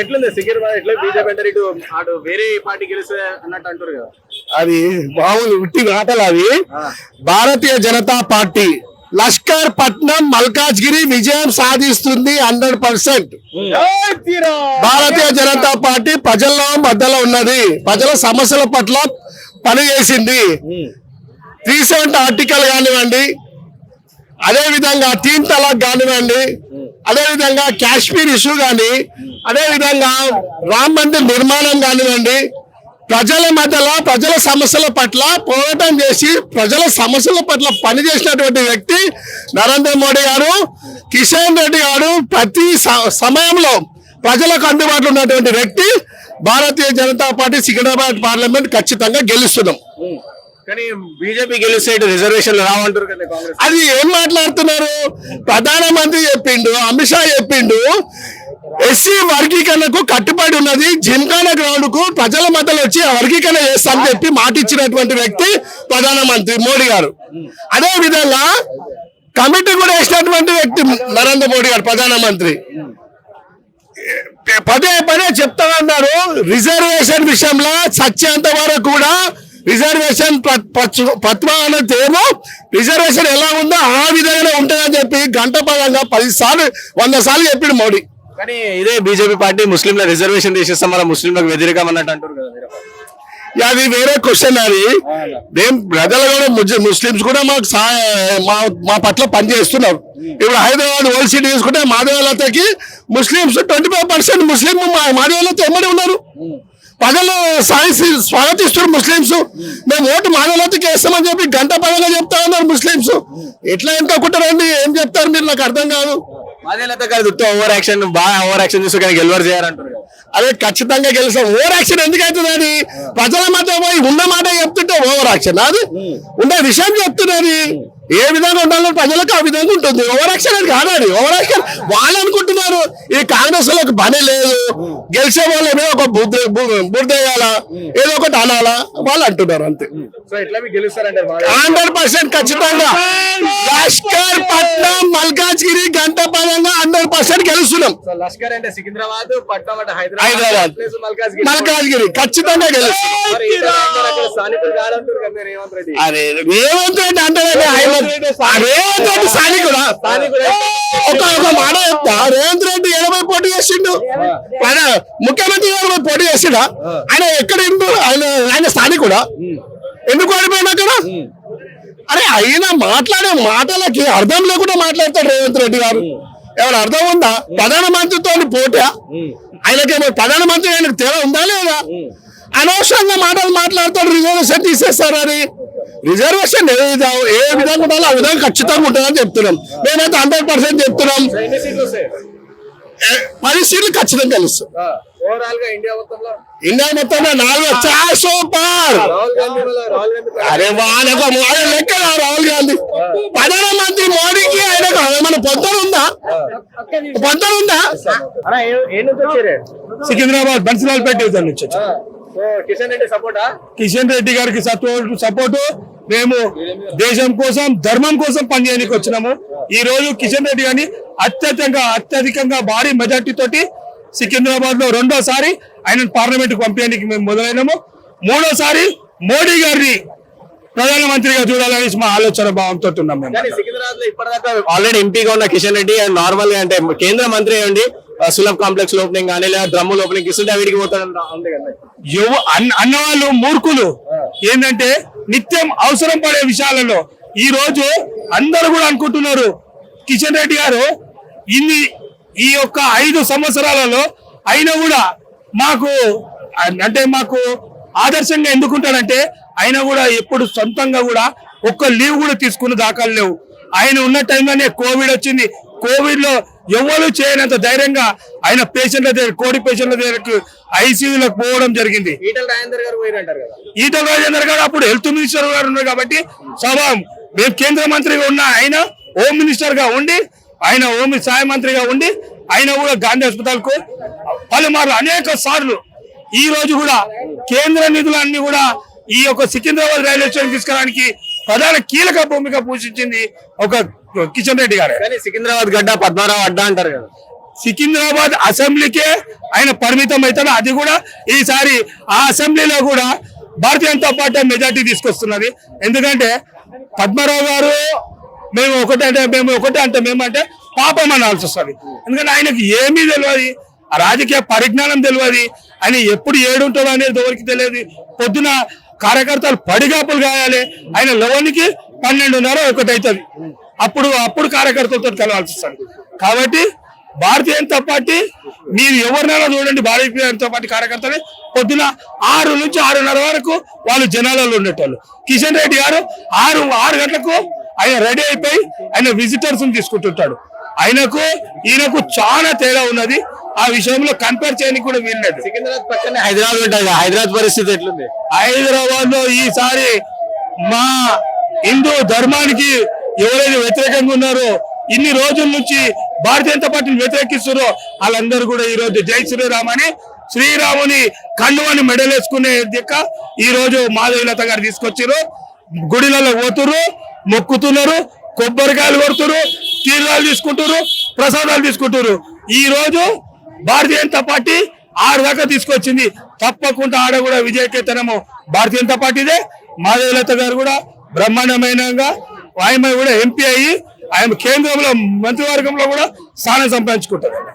ఎట్లుంది? సికింద్రాబాద్ ఎట్లా? బీజేపీ అంటారు ఇటు అటు వేరే పార్టీ గెలిస్తే అన్నట్టు అంటారు కదా. అది మామూలు ఉట్టి మాటలు అవి. భారతీయ జనతా పార్టీ లష్కర్ పట్నం మల్కాజ్గిరి విజయం సాధిస్తుంది hundred percent. Bharatiya Janata Party ప్రజల్లో మధ్యలో ఉన్నది. ప్రజల సమస్యల పట్ల పనిచేసింది రీసెంట్ ఆర్టికల్ కానివ్వండి అదే విధంగా తీన్ తలాక్ కానివ్వండి అదే విధంగా కాశ్మీర్ ఇష్యూ కానీ అదే విధంగా రామ్ మందిర్ నిర్మాణం కానివ్వండి ప్రజల మధ్యలో ప్రజల సమస్యల పట్ల పోరాటం చేసి ప్రజల సమస్యల పట్ల పనిచేసినటువంటి వ్యక్తి నరేంద్ర మోడీ గారు కిషన్ రెడ్డి గారు ప్రతి స- సమయంలో ప్రజలకు అందుబాటులో ఉన్నటువంటి వ్యక్తి భారతీయ జనతా పార్టీ సికింద్రాబాద్ పార్లమెంట్ ఖచ్చితంగా గెలుస్తున్నాం. కానీ బీజేపీ గెలిస్తే రిజర్వేషన్లు రావంటారు కదా కాంగ్రెస్. అది ఏం మాట్లాడుతున్నారు? ప్రధానమంత్రి చెప్పిండు అమిత్ షా చెప్పిండు ఎస్సీ వర్గీకరణకు కట్టుబడి ఉన్నది జిమ్ఖానా గ్రౌండ్కు ప్రజల మధ్యలో వచ్చి ఆ వర్గీకరణ చేస్తామని చెప్పి మాట ఇచ్చినటువంటి వ్యక్తి ప్రధానమంత్రి మోడీ గారు. అదే విధంగా కమిటీ కూడా వేసినటువంటి వ్యక్తి నరేంద్ర మోడీ గారు ప్రధానమంత్రి. పదే పదే చెప్తా ఉన్నారు రిజర్వేషన్ విషయంలో సత్యంత వరకు కూడా రిజర్వేషన్ పత్వాన ఏమో రిజర్వేషన్ ఎలా ఉందో ఆ విధంగానే ఉంటుందని చెప్పి గంట పదంగా పది సార్లు వంద సార్లు చెప్పిండు మోడీ. కానీ ఇదే బీజేపీ పార్టీ ముస్లింల రిజర్వేషన్ తీసేస్తాం మన ముస్లింలకు వ్యతిరేకం అన్నట్టు అంటారు కదా అది వేరే క్వశ్చన్ అది. మేము ప్రజలు కూడా ముస్లిమ్స్ కూడా మాకు మా పట్ల పనిచేస్తున్నారు. ఇప్పుడు హైదరాబాద్ ఓల్డ్ సిటీ తీసుకుంటే మాధవలతకి Muslims twenty five percent Muslim Madhavalatha ఎమ్మడి ఉన్నారు. పగలు సాయి స్వాగతిస్తారు ముస్లింస్ మేము ఓటు మానవతకి వేస్తామని చెప్పి గంట పదంగా చెప్తా ఉన్నారు ముస్లింస్ ఎట్లా ఎన్నుకుంటారండి ఏం చెప్తారు మీరు? నాకు అర్థం కాదు. మాదేలత కాదు ఓవర్ యాక్షన్ బాగా ఓవర్ యాక్షన్ చేస్తే కానీ గెలవరు చేయాలంటారు కదా. అదే ఖచ్చితంగా గెలుస్తాం. ఓవర్ యాక్షన్ ఎందుకు అవుతుంది అది? ప్రజల మధ్య పోయి ఉన్న మాట చెప్తుంటే ఓవర్ యాక్షన్ అది. ఉన్న విషయం చెప్తున్నది ఏ విధంగా ఉండాలో ప్రజలకు ఆ విధంగా ఉంటుంది. ఓవర్ యాక్షన్ అది కాదు అది. ఓవర్ యాక్షన్ వాళ్ళు అనుకుంటున్నారు ఈ కాంగ్రెస్ వాళ్ళకి పని లేదు. గెలిచే వాళ్ళమే ఒక బుర్దేయాల ఏదో ఒకటి అనాలా? వాళ్ళు అంటున్నారు అంతే? హండ్రెడ్ పర్సెంట్ ఖచ్చితంగా. లష్కర్ పట్నం మల్కాజ్గిరి గంట పరంగా హండ్రెడ్ పర్సెంట్ గెలుస్తున్నాం సో లష్కర్ అంటే సికింద్రాబాద్ పట్నం అంటే హైదరాబాద్ మల్కాజ్గిరి. మల్కాజ్గిరి ఖచ్చితంగా గెలుస్తున్నాం అరే రేవంత్ రెడ్డి అంటే రేవంత్ రెడ్డి స్థానికుడా ఒక ఒక మాట చెప్తా. రేవంత్ రెడ్డి ఎనభై పోటీ చేసిండు. ఆయన ముఖ్యమంత్రి గారు పోటీ చేసిండా? ఆయన ఎక్కడ ఎందు ఆయన ఆయన స్థానికుడా ఎందుకు ఓడిపోయినా అక్కడ? అరే ఆయన మాట్లాడే మాటలకి అర్థం లేకుండా మాట్లాడతాడు రేవంత్ రెడ్డి గారు. ఏమైనా అర్థం ఉందా? ప్రధానమంత్రితో పోటా? ఆయనకేమో ప్రధానమంత్రి ఆయనకు తేడా ఉందా లేదా? అనవసరంగా మాటలు మాట్లాడతాడు రిజర్వేషన్ తీసేస్తారని రిజర్వేషన్ ఏ విధంగా ఏ విధంగా ఉండాలో ఆ విధంగా ఖచ్చితంగా ఉంటుందని చెప్తున్నాం. మేమైతే హండ్రెడ్ పర్సెంట్ చెప్తున్నాం. పది సీట్లు ఖచ్చితంగా గా ఇండియా మొత్తంలో. నాలుగు వచ్చా? సూపర్! అరే వాళ్ళకు ఆయన లెక్క రాహుల్ గాంధీ. ప్రధానమంత్రి మోడీకి ఆయనకు ఏమైనా పొందలు ఉందా? ఉందా? సికింద్రాబాద్ బన్సిలాల్పేట డివిజన్ నుంచి వచ్చాం. సో కిషన్ రెడ్డి సపోర్టా? కిషన్ రెడ్డి గారికి సపోర్ట్ సపోర్టు. మేము దేశం కోసం ధర్మం కోసం పనిచేయడానికి వచ్చినాము. ఈ రోజు కిషన్ రెడ్డి గారిని అత్యధికంగా అత్యధికంగా భారీ మెజార్టీ తోటి సికింద్రాబాద్లో రెండోసారి ఆయన పార్లమెంట్ పంపించడానికి మేము మొదలైనాము. మూడోసారి మోడీ గారిని ప్రధానమంత్రిగా చూడాలని మా ఆలోచన భావంతో ఉన్నాం మేము. ఆల్రెడీ ఎంపీగా ఉన్న కిషన్ రెడ్డి అండ్ నార్మల్గా అంటే కేంద్ర మంత్రి అండి సులభ్ కాంప్లెక్స్ ఓపెనింగ్ కానీ లేదా డ్రమ్ములు ఓపెనింగ్ ఇస్తుంటే వీడికి పోతాడు అన్నవాళ్ళు మూర్ఖులు. ఏంటంటే నిత్యం అవసరం పడే విషయాలలో ఈ రోజు అందరూ కూడా అనుకుంటున్నారు కిషన్ రెడ్డి గారు ఇన్ని ఈ యొక్క ఐదు సంవత్సరాలలో అయినా కూడా మాకు అంటే మాకు ఆదర్శంగా ఎందుకుంటాడంటే ఆయన కూడా ఎప్పుడు సొంతంగా కూడా ఒక్క లీవ్ కూడా తీసుకున్న దాఖలు లేవు. ఆయన ఉన్న టైంలోనే కోవిడ్ వచ్చింది. కోవిడ్లో ఎవరు చేయనంత ధైర్యంగా ఆయన పేషెంట్ల దగ్గర కోడి పేషెంట్ల దగ్గరకు ఐసీయూలకు పోవడం జరిగింది. ఈటల రాజేందర్ గారు ఈటల రాజేందర్ గారు అప్పుడు హెల్త్ మినిస్టర్ గారు ఉన్నారు కాబట్టి స్వభావం మేము కేంద్ర మంత్రిగా ఉన్న ఆయన హోమ్ మినిస్టర్గా ఉండి ఆయన హోమ్ సహాయ మంత్రిగా ఉండి ఆయన కూడా గాంధీ హాస్పిటల్కు పలుమార్లు అనేక సార్లు ఈ రోజు కూడా కేంద్ర నిధులన్నీ కూడా ఈ యొక్క సికింద్రాబాద్ రైల్వే స్టేషన్ తీసుకురావడానికి ప్రధాన కీలక భూమిక పోషించింది ఒక కిషన్ రెడ్డి గారే. సికింద్రాబాద్ గడ్డ పద్మారావు అడ్డా అంటారు కదా. సికింద్రాబాద్ అసెంబ్లీకే ఆయన పరిమితం అవుతాడు. అది కూడా ఈసారి ఆ అసెంబ్లీలో కూడా భారతీయ జనతా పార్టీ మెజార్టీ తీసుకొస్తున్నది. ఎందుకంటే పద్మారావు గారు మేము ఒకటే అంటే మేము ఒకటే అంటే మేము అంటే పాపం అనాల్సి వస్తుంది. ఎందుకంటే ఆయనకి ఏమీ తెలియదు రాజకీయ పరిజ్ఞానం తెలియదు ఆయన ఎప్పుడు ఏడుంటాడో అనేది ఎవరికి తెలియదు పొద్దున కార్యకర్తలు పడిగాపులు కాయాలి ఆయన లెవెన్కి పన్నెండున్నర ఒకటి అవుతుంది అప్పుడు అప్పుడు కార్యకర్తలతో కలవాల్సి వస్తుంది. కాబట్టి భారతీయ జనతా పార్టీ మీరు ఎవరినైనా చూడండి భారతీయ జనతా పార్టీ కార్యకర్తలు పొద్దున ఆరు నుంచి ఆరున్నర వరకు వాళ్ళు జనాలలో ఉండేటోళ్ళు. కిషన్ రెడ్డి గారు ఆరు ఆరు గంటలకు ఆయన రెడీ అయిపోయి ఆయన విజిటర్స్ తీసుకుంటుంటాడు. ఆయనకు ఈయనకు చాలా తేడా ఉన్నది. ఆ విషయంలో కంపేర్ చేయడానికి కూడా వీల్లేదు. సికింద్రాబాద్ పక్కనే హైదరాబాద్ ఉంటుంది హైదరాబాద్ పరిస్థితి ఎట్లుంది? హైదరాబాద్లో ఈసారి మా హిందూ ధర్మానికి ఎవరైతే వ్యతిరేకంగా ఉన్నారో ఇన్ని రోజుల నుంచి భారతీయ జనతా పార్టీని వ్యతిరేకిస్తున్నారో వాళ్ళందరూ కూడా ఈ రోజు జై శ్రీరామ్ అని శ్రీరాముని కన్నువని మెడలేసుకునే దిక్క ఈ రోజు మాధవీలత గారు తీసుకొచ్చారు గుడిలలో పోతురు మొక్కుతున్నారు కొబ్బరికాయలు కొడుతురు తీర్థాలు తీసుకుంటారు ప్రసాదాలు తీసుకుంటారు ఈ రోజు భారతీయ జనతా పార్టీ ఆరు దాకా తీసుకొచ్చింది. తప్పకుండా ఆడ కూడా విజయకేతనము భారతీయ జనతా పార్టీదే. మాధవీలత గారు కూడా బ్రహ్మాండమైనగా ఆమె కూడా ఎంపీ అయ్యి ఆయన కేంద్రంలో మంత్రివర్గంలో కూడా స్థానం సంపాదించుకుంటారు.